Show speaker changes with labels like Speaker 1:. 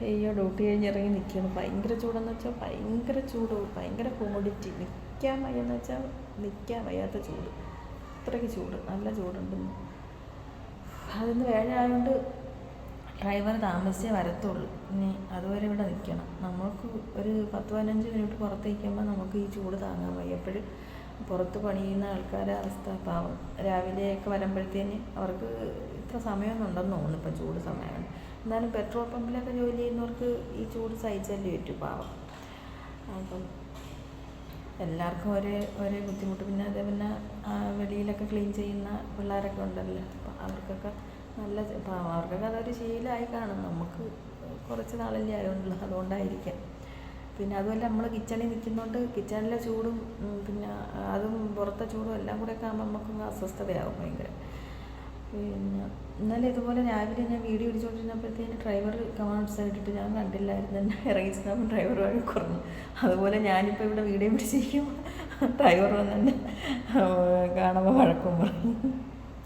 Speaker 1: അയ്യോ ഡ്യൂട്ടി കഴിഞ്ഞ് ഇറങ്ങി നിൽക്കുകയാണ്. ഭയങ്കര ചൂടെന്ന് വെച്ചാൽ ഭയങ്കര ചൂട്. ഭയങ്കര കോമഡിറ്റി നിൽക്കാൻ വയ്യെന്ന് വെച്ചാൽ നിൽക്കാൻ വയ്യാത്ത ചൂട്. അത്രയ്ക്ക് ചൂട്. നല്ല ചൂടുണ്ടെന്ന് അതിന്ന് വേഴായതുകൊണ്ട് ഡ്രൈവർ താമസിച്ചേ വരത്തുള്ളൂ. ഇനി അതുവരെ ഇവിടെ നിൽക്കണം. നമുക്ക് ഒരു പത്ത് പതിനഞ്ച് മിനിറ്റ് പുറത്തേക്കുമ്പോൾ നമുക്ക് ഈ ചൂട് താങ്ങാൻ വയ്യ. എപ്പോഴും പുറത്ത് പണിയുന്ന ആൾക്കാരെ അവസ്ഥ പാവം. രാവിലെയൊക്കെ വരുമ്പോഴത്തേന് അവർക്ക് ഇത്ര സമയമൊന്നും ഉണ്ടെന്ന് തോന്നുന്നു ഇപ്പം ചൂട് സമയമാണ്. എന്നാലും പെട്രോൾ പമ്പിലൊക്കെ ജോലി ചെയ്യുന്നവർക്ക് ഈ ചൂട് സഹിച്ചല്ലേ പറ്റൂ പാവം. അപ്പം എല്ലാവർക്കും ഒരേ ഒരേ ബുദ്ധിമുട്ട്. പിന്നെ അതേ പിന്നെ വെളിയിലൊക്കെ ക്ലീൻ ചെയ്യുന്ന പിള്ളേരൊക്കെ ഉണ്ടല്ലോ. അപ്പം അവർക്കൊക്കെ നല്ല അവർക്കൊക്കെ അതൊരു ശീലമായി കാണും. നമുക്ക് കുറച്ച് നാളല്ലേ ആയതുകൊണ്ടുള്ളൂ അതുകൊണ്ടായിരിക്കാം. പിന്നെ അതുമല്ല നമ്മൾ കിച്ചണിൽ നിൽക്കുന്നതുകൊണ്ട് കിച്ചണിലെ ചൂടും പിന്നെ അതും പുറത്തെ ചൂടും എല്ലാം കൂടെ ഒക്കെ ആകുമ്പോൾ നമുക്കൊന്ന് അസ്വസ്ഥതയാകും ഭയങ്കര. പിന്നെ ഇന്നലെ ഇതുപോലെ രാവിലെ ഞാൻ വീഡിയോ ഇടിച്ചുകൊണ്ടിരുന്നപ്പോഴത്തേന് ഡ്രൈവർ കമാൻഡ്സ് ഇട്ടിട്ട് ഞാൻ കണ്ടില്ലായിരുന്നു. എന്നെ ഇറങ്ങി ചെന്നപ്പോൾ ഡ്രൈവർ വഴി കുറഞ്ഞു. അതുപോലെ ഞാനിപ്പോൾ ഇവിടെ വീഡിയോ പിടിച്ചിരിക്കും ഡ്രൈവർ വന്നെ കാണുമ്പോൾ വഴക്കും പറയും.